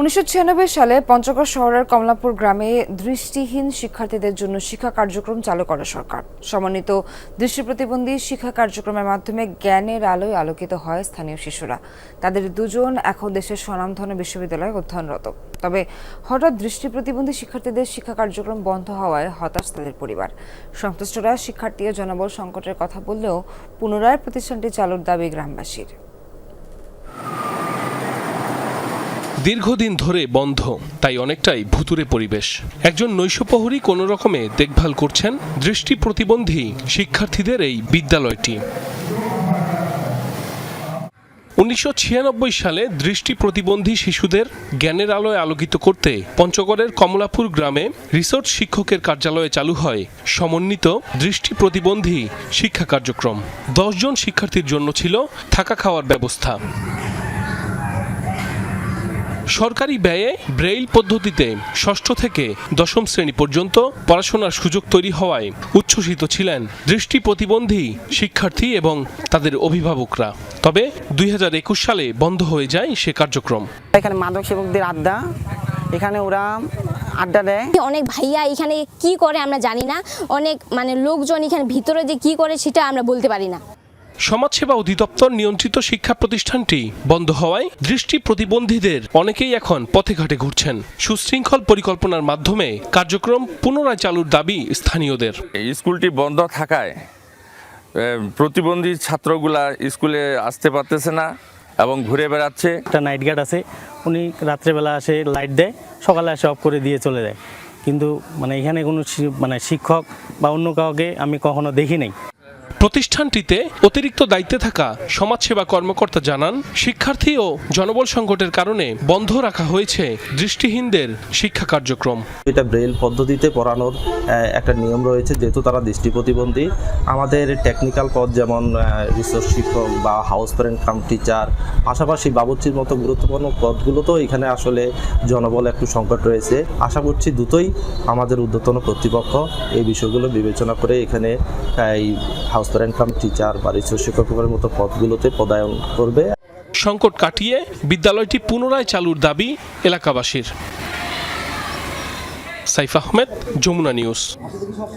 উনিশশো ছিয়ানব্বই সালে পঞ্চগড় শহরের কমলাপুর গ্রামে দৃষ্টিহীন শিক্ষার্থীদের জন্য শিক্ষা কার্যক্রম চালু করে সরকার। সমন্বিত দৃষ্টি প্রতিবন্ধী শিক্ষা কার্যক্রমের মাধ্যমে জ্ঞানের আলোয় আলোকিত হয় স্থানীয় শিশুরা। তাদের দুজন এখন দেশের স্বনামধন্য বিশ্ববিদ্যালয়ে অধ্যয়নরত। তবে হঠাৎ দৃষ্টি প্রতিবন্ধী শিক্ষার্থীদের শিক্ষা কার্যক্রম বন্ধ হওয়ায় হতাশ তাদের পরিবার। সংশ্লিষ্টরা শিক্ষার্থী ও জনবল সংকটের কথা বললেও পুনরায় প্রতিষ্ঠানটি চালুর দাবি গ্রামবাসীর। দীর্ঘদিন ধরে বন্ধ, তাই অনেকটাই ভুতুরে পরিবেশ। একজন নৈশপ্রহরী কোনো রকমে দেখভাল করছেন, দৃষ্টি প্রতিবন্ধী শিক্ষার্থীদের এই বিদ্যালয়টি। উনিশশো ছিয়ানব্বই সালে দৃষ্টি প্রতিবন্ধী শিশুদের জ্ঞানের আলোয় আলোকিত করতে পঞ্চগড়ের কমলাপুর গ্রামে রিসোর্ট শিক্ষকের কার্যালয়ে চালু হয় সমন্বিত দৃষ্টি প্রতিবন্ধী শিক্ষা কার্যক্রম। দশজন শিক্ষার্থীর জন্য ছিল থাকা খাওয়ার ব্যবস্থা। সরকারি ব্যয়ে ব্রেইল পদ্ধতিতে ষষ্ঠ থেকে দশম শ্রেণি পর্যন্ত পড়াশোনার সুযোগ তৈরি হওয়ায় উচ্ছ্বসিত ছিলেন দৃষ্টি প্রতিবন্ধী শিক্ষার্থী এবং তাদের অভিভাবকরা। তবে দুই হাজার একুশ সালে বন্ধ হয়ে যায় সে কার্যক্রম। এখানে মাদক সেবকদের আড্ডা এখানে ওরা আড্ডা দেয়। অনেক ভাইয়া এখানে কি করে আমরা জানি না অনেক মানে লোকজন এখানে ভিতরে যে কি করে সেটা আমরা বলতে পারি না। সমাজসেবা অধিদপ্তর নিয়ন্ত্রিত শিক্ষা প্রতিষ্ঠানটি বন্ধ হওয়ায় দৃষ্টি প্রতিবন্ধীদের অনেকেই এখন পথে ঘাটে ঘুরছেন। সুশৃঙ্খল পরিকল্পনার মাধ্যমে কার্যক্রম পুনরায় চালুর দাবি স্থানীয়দের। এই স্কুলটি বন্ধ থাকায় প্রতিবন্ধী ছাত্রগুলা স্কুলে আসতে পারতেছে না এবং ঘুরে বেড়াচ্ছে। একটা নাইট গার্ড আছে উনি রাত্রেবেলা আসে লাইট দেয় সকালে আসে অফ করে দিয়ে চলে যায়। কিন্তু মানে এখানে কোনো মানে শিক্ষক বা অন্য কাউকে আমি কখনো দেখি নাই। প্রতিষ্ঠানটিতে অতিরিক্ত দায়িত্বে থাকা সমাজসেবা কর্মকর্তা জানান, শিক্ষার্থী ও জনবল সংকটের কারণে বন্ধ রাখা হয়েছে দৃষ্টিহীনদের শিক্ষা কার্যক্রম। এটা ব্রেল পদ্ধতিতে পড়ানোর একটা নিয়ম রয়েছে, যেহেতু তারা দৃষ্টি প্রতিবন্ধী। আমাদের টেকনিক্যাল পদ যেমন রিসোর্স শিক্ষক বা হাউস প্যারেন্ট কাম টিচার পাশাপাশি বাবুর্চির মতো গুরুত্বপূর্ণ পদগুলোতেও এখানে আসলে জনবল একটু সংকট রয়েছে। আশা করছি দ্রুতই আমাদের ঊর্ধ্বতন কর্তৃপক্ষ এই বিষয়গুলো বিবেচনা করে এখানে এই হাউস প্যারেন্ট কাম টিচার বা শিক্ষকের মতো পদগুলোতে পদায়ন করবে। সংকট কাটিয়ে বিদ্যালয়টি পুনরায় চালুর দাবি এলাকাবাসীর। সাইফ আহমেদ, যমুনা নিউজ।